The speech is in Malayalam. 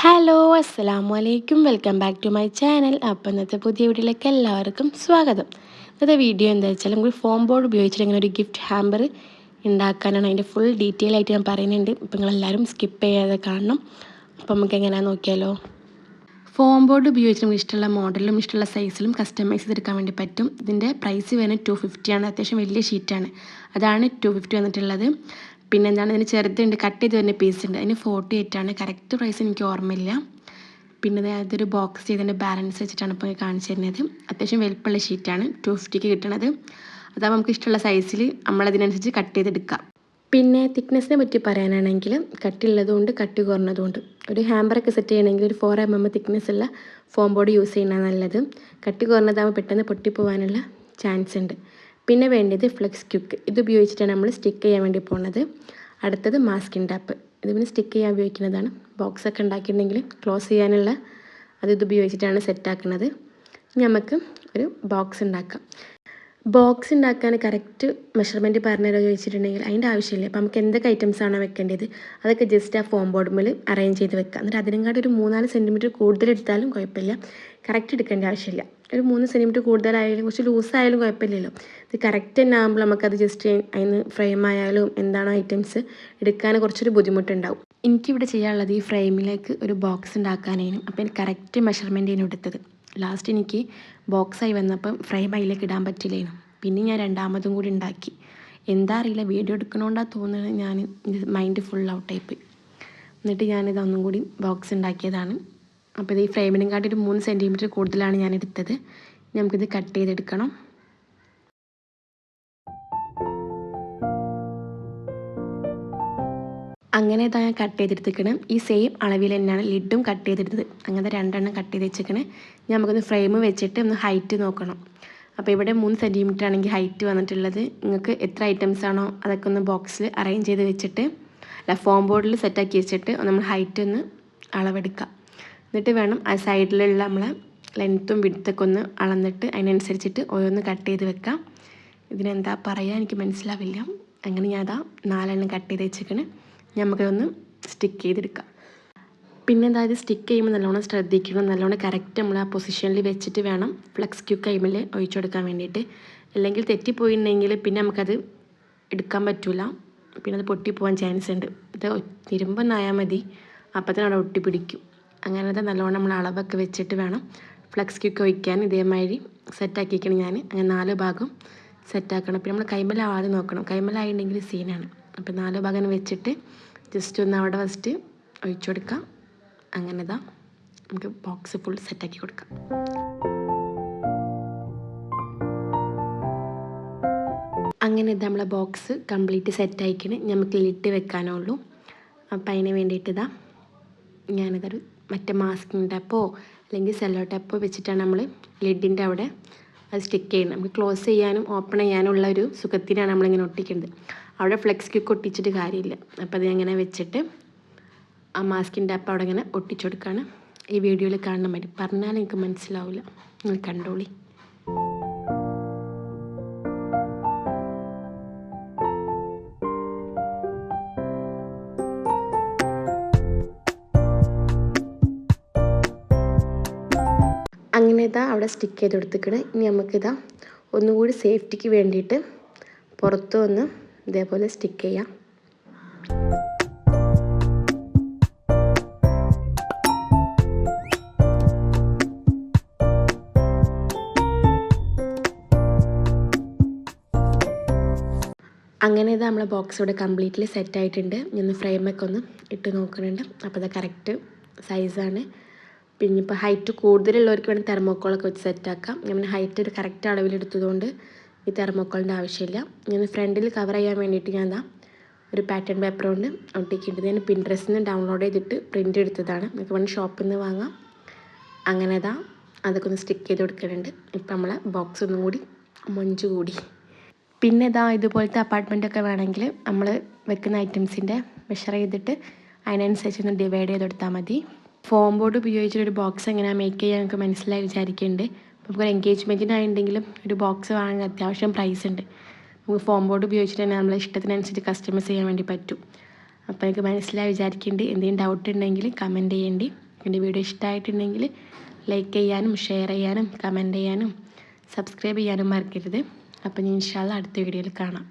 ഹലോ അസ്സലാമു അലൈക്കും welcome back to my channel അപ്പം ഇന്നത്തെ പുതിയ വീഡിയോയിലേക്ക് എല്ലാവർക്കും സ്വാഗതം. ഇന്നത്തെ വീഡിയോ എന്താ വെച്ചാൽ നമുക്ക് ഫോം ബോർഡ് ഉപയോഗിച്ചിട്ട് ഇങ്ങനെ ഒരു ഗിഫ്റ്റ് ഹാമ്പർ ഉണ്ടാക്കാനാണ് അതിന്റെ ഫുൾ ഡീറ്റെയിൽ ആയിട്ട് ഞാൻ പറയുന്നുണ്ട്. ഇപ്പം നിങ്ങളെല്ലാവരും സ്കിപ്പ് ചെയ്യാതെ കാണണം. അപ്പം നമുക്ക് എങ്ങനെയാണെന്ന് നോക്കിയാലോ? ഫോം ബോർഡ് ഉപയോഗിച്ച് നമുക്ക് ഇഷ്ടമുള്ള മോഡലും ഇഷ്ടമുള്ള സൈസിലും കസ്റ്റമൈസ് ചെയ്തെടുക്കാൻ വേണ്ടി പറ്റും. ഇതിന്റെ പ്രൈസ് വരുന്നത് ടു ഫിഫ്റ്റിയാണ് അത്യാവശ്യം വലിയ ഷീറ്റാണ് അതാണ് ടു ഫിഫ്റ്റി വന്നിട്ടുള്ളത്. പിന്നെ എന്താണ് ഇതിന് ചെറുതുണ്ട് കട്ട് ചെയ്ത് വരുന്ന പീസ് ഉണ്ട്. അതിന് ഫോർട്ടി എയ്റ്റ് ആണ്. കറക്റ്റ് പ്രൈസ് എനിക്ക് ഓർമ്മയില്ല. പിന്നെ അതൊരു ബോക്സ് ചെയ്തതിന്റെ ബാലൻസ് വെച്ചിട്ടാണ് ഇപ്പോൾ കാണിച്ചു തരുന്നത്. അത്യാവശ്യം വലുപ്പമുള്ള ഷീറ്റാണ് ടു ഫിഫ്റ്റിക്ക് കിട്ടണത്. അതാകുമ്പോൾ നമുക്ക് ഇഷ്ടമുള്ള സൈസിൽ നമ്മളതിനനുസരിച്ച് കട്ട് ചെയ്തെടുക്കാം പിന്നെ തിക്നെസ്സിനെ പറ്റി പറയാനാണെങ്കിൽ കട്ടിയുള്ളതുകൊണ്ട് കട്ടി കുറഞ്ഞതുകൊണ്ട്. ഒരു ഹാമ്പറൊക്കെ സെറ്റ് ചെയ്യണമെങ്കിൽ ഒരു ഫോർ എം എം തിക്നെസ് ഉള്ള ഫോം ബോർഡ് യൂസ് ചെയ്യുന്നതാണ് നല്ലത്. കട്ടി കുറഞ്ഞതാകുമ്പോൾ പെട്ടെന്ന് പൊട്ടിപ്പോവാനുള്ള ചാൻസ് ഉണ്ട്. പിന്നെ വേണ്ടത് ഫ്ലെക്സ് ക്യുക്ക് ഇത് ഉപയോഗിച്ചിട്ടാണ് നമ്മൾ സ്റ്റിക്ക് ചെയ്യാൻ വേണ്ടി പോകുന്നത് അടുത്തത് മാസ്കിൻ ടാപ്പ് ഇത് പിന്നെ സ്റ്റിക്ക് ചെയ്യാൻ ഉപയോഗിക്കുന്നതാണ്. ബോക്സ് ഒക്കെ ഉണ്ടാക്കിയിട്ടുണ്ടെങ്കിൽ ക്ലോസ് ചെയ്യാനുള്ള അത് ഇത് ഉപയോഗിച്ചിട്ടാണ് സെറ്റാക്കുന്നത് നമുക്ക് ഒരു ബോക്സ് ഉണ്ടാക്കാം. ബോക്സ് ഉണ്ടാക്കാൻ കറക്റ്റ് മെഷർമെന്റ് പറഞ്ഞുതരോ ചോദിച്ചിട്ടുണ്ടെങ്കിൽ അതിന്റെ ആവശ്യമില്ല. അപ്പോൾ നമുക്ക് എന്തൊക്കെ ഐറ്റംസ് ആണോ വെക്കേണ്ടത്? അതൊക്കെ ജസ്റ്റ് ആ ഫോം ബോർഡുമിൽ അറേഞ്ച് ചെയ്ത് വെക്കുക എന്നിട്ട് അതിനെക്കാട്ടി ഒരു മൂന്നാൽ സെന്റിമീറ്റർ കൂടുതൽ എടുത്താലും കുഴപ്പമില്ല. കറക്റ്റ് എടുക്കേണ്ട ആവശ്യമില്ല. ഒരു മൂന്ന് സെന്റിമീറ്റർ കൂടുതലായാലും കുറച്ച് ലൂസായാലും കുഴപ്പമില്ലല്ലോ. ഇത് കറക്റ്റ് തന്നെ ആകുമ്പോൾ നമുക്കത് ജസ്റ്റ് അതിന് ഫ്രെയിം ആയാലും എന്താണോ ഐറ്റംസ് എടുക്കാൻ കുറച്ചൊരു ബുദ്ധിമുട്ടുണ്ടാവും. എനിക്കിവിടെ ചെയ്യാനുള്ളത് ഈ ഫ്രെയിമിലേക്ക് ഒരു ബോക്സ് ഉണ്ടാക്കാനായിരുന്നു അപ്പോൾ എനിക്ക് കറക്റ്റ് മെഷർമെന്റ് ആണ് എടുത്തത്. ലാസ്റ്റ് എനിക്ക് ബോക്സായി വന്നപ്പം ഫ്രെയിം അതിലേക്ക് ഇടാൻ പറ്റില്ലായിരുന്നു. പിന്നെ ഞാൻ രണ്ടാമതും കൂടി ഉണ്ടാക്കി. എന്താ അറിയില്ല വീഡിയോ എടുക്കണോണ്ടാ തോന്നുന്നത് ഞാൻ മൈൻഡ് ഫുൾ ഔട്ടായി എന്നിട്ട് ഞാനിത് ഒന്നും കൂടി ബോക്സ് ഉണ്ടാക്കിയതാണ്. അപ്പോൾ ഇത് ഈ ഫ്രെയിമിനും കാട്ടി ഒരു മൂന്ന് സെന്റിമീറ്റർ കൂടുതലാണ് ഞാൻ എടുത്തത് നമുക്കിത് കട്ട് ചെയ്തെടുക്കണം. അങ്ങനെ ഇതാ ഞാൻ കട്ട് ചെയ്തെടുത്തിക്കണം ഈ സെയിം അളവിൽ തന്നെയാണ് ലിഡും കട്ട് ചെയ്തെടുത്തത്. അങ്ങനത്തെ രണ്ടെണ്ണം കട്ട് ചെയ്ത് വെച്ചിരിക്കണേ. ഇനി നമുക്കൊന്ന് ഫ്രെയിം വെച്ചിട്ട് ഒന്ന് ഹൈറ്റ് നോക്കണം. അപ്പോൾ ഇവിടെ മൂന്ന് സെന്റിമീറ്റർ ആണെങ്കിൽ ഹൈറ്റ് വന്നിട്ടുള്ളത്. നിങ്ങൾക്ക് എത്ര ഐറ്റംസ് ആണോ അതൊക്കെ ഒന്ന് ബോക്സിൽ അറേഞ്ച് ചെയ്ത് വെച്ചിട്ട് അല്ല ഫോം ബോർഡിൽ സെറ്റാക്കി വെച്ചിട്ട് നമ്മൾ ഹൈറ്റ് ഒന്ന് അളവെടുക്കുക എന്നിട്ട് വേണം ആ സൈഡിലുള്ള നമ്മളെ ലെങ്ത്തും വിടുത്തൊക്കെ ഒന്ന് അളന്നിട്ട് അതിനനുസരിച്ചിട്ട് ഓരോന്ന് കട്ട് ചെയ്ത് വെക്കാം. ഇതിനെന്താ പറയുക എനിക്ക് മനസ്സിലാവില്ല. അങ്ങനെ ഞാൻ അതാ നാലെണ്ണം കട്ട് ചെയ്ത് വെച്ചേക്കണ്. നമുക്കതൊന്ന് സ്റ്റിക്ക് ചെയ്തെടുക്കാം. പിന്നെ അതായത് സ്റ്റിക്ക് ചെയ്യുമ്പോൾ നല്ലോണം ശ്രദ്ധിക്കണം. നല്ലോണം കറക്റ്റ് നമ്മൾ ആ പൊസിഷനിൽ വെച്ചിട്ട് വേണം ഫ്ലക്സ് ക്യൂ കൈമിൽ ഒഴിച്ചു കൊടുക്കാൻ വേണ്ടിയിട്ട്. അല്ലെങ്കിൽ തെറ്റിപ്പോയിട്ടുണ്ടെങ്കിൽ പിന്നെ നമുക്കത് എടുക്കാൻ പറ്റില്ല പിന്നെ അത് പൊട്ടിപ്പോകാൻ ചാൻസ് ഉണ്ട്. ഇത് ഇരുമ്പെന്നായാൽ മതി. അപ്പത്തന്നെ അവിടെ ഒട്ടിപ്പിടിക്കും. അങ്ങനത്തെ നല്ലോണം നമ്മൾ അളവൊക്കെ വെച്ചിട്ട് വേണം. ഫ്ലക്സ് ക്യൂക്ക് ഒഴിക്കാൻ ഇതേമാതിരി സെറ്റാക്കിക്കണം ഞാൻ അങ്ങനെ നാല് ഭാഗം സെറ്റാക്കണം പിന്നെ നമ്മൾ കൈമലാവാതെ നോക്കണം. കൈമലായിട്ടുണ്ടെങ്കിൽ സീനാണ് അപ്പോൾ നാല് ഭാഗം വെച്ചിട്ട് ജസ്റ്റ് ഒന്ന് അവിടെ ഫസ്റ്റ് ഒഴിച്ചു കൊടുക്കാം. അങ്ങനെ ഇതാ നമുക്ക് ബോക്സ് ഫുൾ സെറ്റാക്കി കൊടുക്കാം. അങ്ങനെ നമ്മളെ ബോക്സ് കംപ്ലീറ്റ് സെറ്റ് ആയിക്കണ്. നമുക്ക് ലിട്ട് വെക്കാനുള്ളൂ അപ്പം അതിന് വേണ്ടിയിട്ട് ഇതാ ഞാനിതൊരു മറ്റേ മാസ്കിങ് ടാപ്പോ അല്ലെങ്കിൽ സെല്ലോ ടാപ്പോ വെച്ചിട്ടാണ് നമ്മൾ ലിഡിന്റെ അവിടെ അത് സ്റ്റിക്ക് ചെയ്യുന്നത്. നമുക്ക് ക്ലോസ് ചെയ്യാനും ഓപ്പൺ ചെയ്യാനുള്ള ഒരു സുഖത്തിനാണ് നമ്മളിങ്ങനെ ഒട്ടിക്കുന്നത്. അവിടെ ഫ്ലെക്സ് ക്യൂക്ക് ഒട്ടിച്ചിട്ട് കാര്യമില്ല. അപ്പോൾ അത് അങ്ങനെ വെച്ചിട്ട് ആ മാസ്കിന്റെ ടാപ്പ് അവിടെ ഇങ്ങനെ ഒട്ടിച്ചു കൊടുക്കുകയാണ്. ഈ വീഡിയോയിൽ കാണാൻ പറ്റും പറഞ്ഞാൽ എനിക്ക് മനസ്സിലാവില്ല നിങ്ങൾ കണ്ടോളി. ഇതാ അവിടെ സ്റ്റിക്ക് ചെയ്ത് കൊടുത്തിക്കണ് ഇനി നമുക്കിതാ ഒന്നുകൂടി സേഫ്റ്റിക്ക് വേണ്ടിയിട്ട് പുറത്തു വന്ന് ഇതേപോലെ സ്റ്റിക്ക് ചെയ്യാം. അങ്ങനെ ഇത് നമ്മളെ ബോക്സ് ഇവിടെ കംപ്ലീറ്റ്ലി സെറ്റ് ആയിട്ടുണ്ട്. ഞാൻ ഫ്രെയിമൊക്കെ ഒന്ന് ഇട്ട് നോക്കുന്നുണ്ട് അപ്പോൾ അത് കറക്റ്റ് സൈസാണ് പിന്നെ ഇപ്പോൾ ഹൈറ്റ് കൂടുതലുള്ളവർക്ക് വേണമെങ്കിൽ തെർമോക്കോളൊക്കെ വെച്ച് സെറ്റാക്കാം ഞാൻ ഹൈറ്റ് ഒരു കറക്റ്റ് അളവിലെടുത്തതുകൊണ്ട് ഈ തെർമോക്കോളിന്റെ ആവശ്യമില്ല. ഞാൻ ഫ്രണ്ടിൽ കവർ ചെയ്യാൻ വേണ്ടിയിട്ട് ഞാൻ ഒരു പാറ്റേൺ പേപ്പർ കൊണ്ട് ഒട്ടിക്കിയിട്ട് ഞാൻ പിൻട്രസ്റ്റിൽ നിന്ന് ഡൗൺലോഡ് ചെയ്തിട്ട് പ്രിന്റ് എടുത്തതാണ്. നമുക്ക് വേണമെങ്കിൽ ഷോപ്പിൽ നിന്ന് വാങ്ങാം. അങ്ങനെ ഇതാ അതൊക്കെ ഒന്ന് സ്റ്റിക്ക് ചെയ്ത് കൊടുക്കുന്നുണ്ട് ഇപ്പം നമ്മളെ ബോക്സ് ഒന്നും കൂടി മൊഞ്ച് കൂടി. പിന്നെ ഇതാ ഇതുപോലത്തെ അപ്പാർട്ട്മെന്റ് ഒക്കെ വേണമെങ്കിൽ നമ്മൾ വെക്കുന്ന ഐറ്റംസിന്റെ മെഷർ ചെയ്തിട്ട് അതിനനുസരിച്ച് ഒന്ന് ഡിവൈഡ് ചെയ്ത് കൊടുത്താൽ മതി. ഫോം ബോർഡ് ഉപയോഗിച്ചിട്ട് ഒരു ബോക്സ് എങ്ങനെയാണ് മേക്ക് ചെയ്യുക ഞങ്ങൾക്ക് മനസ്സിലായി വിചാരിക്കുന്നുണ്ട് നമുക്കൊരു എൻഗേജ്മെന്റിനായിട്ടുണ്ടെങ്കിലും ഒരു ബോക്സ് വാങ്ങാൻ അത്യാവശ്യം പ്രൈസ് ഉണ്ട് നമുക്ക് ഫോം ബോർഡ് ഉപയോഗിച്ചിട്ട് തന്നെ നമ്മളെ ഇഷ്ടത്തിനനുസരിച്ച് കസ്റ്റമൈസ് ചെയ്യാൻ വേണ്ടി പറ്റും. അപ്പോൾ എനിക്ക് മനസ്സിലായി വിചാരിക്കുന്നുണ്ട് എന്തെങ്കിലും ഡൗട്ട് ഉണ്ടെങ്കിൽ കമന്റ് ചെയ്യേണ്ടി. എന്റെ വീഡിയോ ഇഷ്ടമായിട്ടുണ്ടെങ്കിൽ ലൈക്ക് ചെയ്യാനും ഷെയർ ചെയ്യാനും കമന്റ് ചെയ്യാനും സബ്സ്ക്രൈബ് ചെയ്യാനും മറക്കരുത്. അപ്പോൾ ഞാൻ ഇൻഷാല്ല അടുത്ത വീഡിയോയിൽ കാണാം.